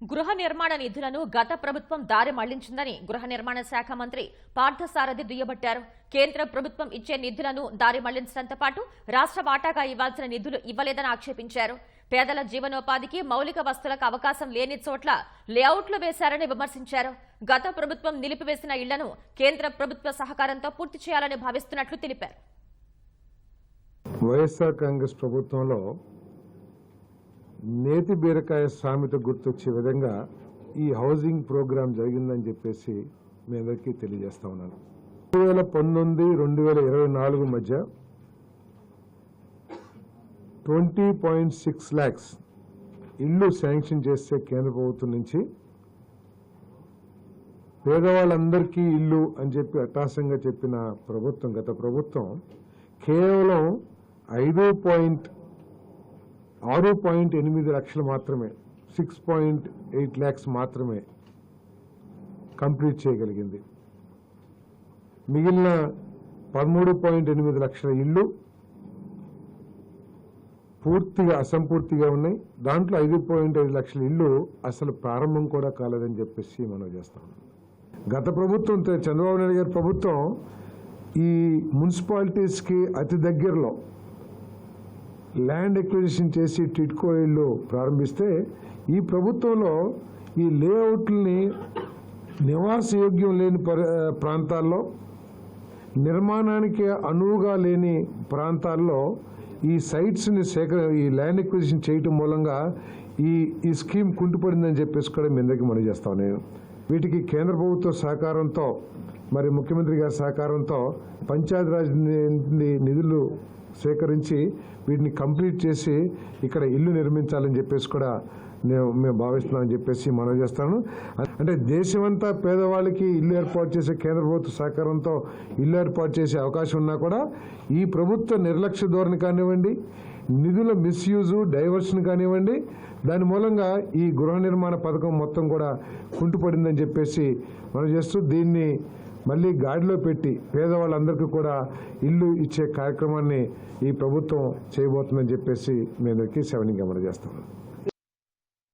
గృహ నిర్మాణ నిధులను గత ప్రభుత్వం దారి మళ్ళించిందని గృహ నిర్మాణ శాఖ మంత్రి పార్థసారథి దుయ్యబట్టారు. కేంద్ర ప్రభుత్వం ఇచ్చే నిధులను దారి మళ్ళించడంతో పాటు రాష్ట్ర వాటాగా ఇవ్వాల్సిన నిధులు ఇవ్వలేదని ఆక్షేపించారు. పేదల జీవనోపాధికి మౌలిక వస్తువులకు అవకాశం లేని చోట్ల లేఅవుట్లు వేశారని విమర్శించారు. గత ప్రభుత్వం నిలిపివేసిన ఇళ్ళను కేంద్ర ప్రభుత్వ సహకారంతో పూర్తి చేయాలని భావిస్తున్నట్లు తెలిపారు. వైఎస్ఆర్ కాంగ్రెస్ ప్రభుత్వంలో నేతి బీరకాయ సామెత గుర్తొచ్చే విధంగా ఈ హౌసింగ్ ప్రోగ్రాం జరిగిందని చెప్పేసి మీ అందరికీ తెలియజేస్తా ఉన్నాను. రెండు వేల పంతొమ్మిది రెండు వేల ఇరవై నాలుగు మధ్య ట్వంటీ పాయింట్ సిక్స్ ల్యాక్స్ ఇల్లు శాంక్షన్ చేస్తే కేంద్ర ప్రభుత్వం నుంచి పేదవాళ్ళందరికీ ఇల్లు అని చెప్పి అట్టాసంగా చెప్పిన ప్రభుత్వం గత ప్రభుత్వం కేవలం ఐదు పాయింట్ ఆరు పాయింట్ ఎనిమిది లక్షలు మాత్రమే సిక్స్ పాయింట్ ఎయిట్ ల్యాక్స్ మాత్రమే కంప్లీట్ చేయగలిగింది. మిగిలిన పదమూడు పాయింట్ ఎనిమిది లక్షల ఇల్లు పూర్తిగా అసంపూర్తిగా ఉన్నాయి. దాంట్లో ఐదు పాయింట్ ఐదు లక్షల ఇల్లు అసలు ప్రారంభం కూడా కాలేదని చెప్పేసి మనం చేస్తాం గత ప్రభుత్వం చంద్రబాబు నాయుడు గారి ప్రభుత్వం ఈ మున్సిపాలిటీస్కి అతి దగ్గరలో ల్యాండ్ ఎక్విజిషన్ చేసి టిట్కో ఇల్లు ప్రారంభిస్తే ఈ ప్రభుత్వంలో ఈ లేఅవుట్లని నివాసయోగ్యం లేని పరి ప్రాంతాల్లో నిర్మాణానికి అనువుగా లేని ప్రాంతాల్లో ఈ సైట్స్ని సేకర ఈ ల్యాండ్ ఎక్విజిషన్ చేయటం మూలంగా ఈ ఈ స్కీమ్ కుంటుపడిందని చెప్పేసి కూడా మీ అందరికీ మనం చేస్తాను నేను వీటికి కేంద్ర ప్రభుత్వ సహకారంతో మరి ముఖ్యమంత్రి గారి సహకారంతో పంచాయతీరాజ్ నిధులు సేకరించి వీటిని కంప్లీట్ చేసి ఇక్కడ ఇల్లు నిర్మించాలని చెప్పేసి కూడా నేను మేము భావిస్తున్నామని చెప్పేసి మనం చేస్తాను. అంటే దేశమంతా పేదవాళ్ళకి ఇల్లు ఏర్పాటు చేసే కేంద్ర ప్రభుత్వ సహకారంతో ఇల్లు ఏర్పాటు చేసే అవకాశం ఉన్నా కూడా ఈ ప్రభుత్వ నిర్లక్ష్య ధోరణి కానివ్వండి నిధుల మిస్యూజు డైవర్షన్ కానివ్వండి దాని మూలంగా ఈ గృహ నిర్మాణ పథకం మొత్తం కూడా కుంటుపడిందని చెప్పేసి మనం చేస్తూ దీన్ని మళ్ళీ గాడిలో పెట్టి పేదవాళ్ళందరికీ కూడా ఇల్లు ఇచ్చే కార్యక్రమాన్ని ఈ ప్రభుత్వం చేయబోతుందని చెప్పేసి మీ అందరికీ సెవెనింగ్ అమలు చేస్తున్నాను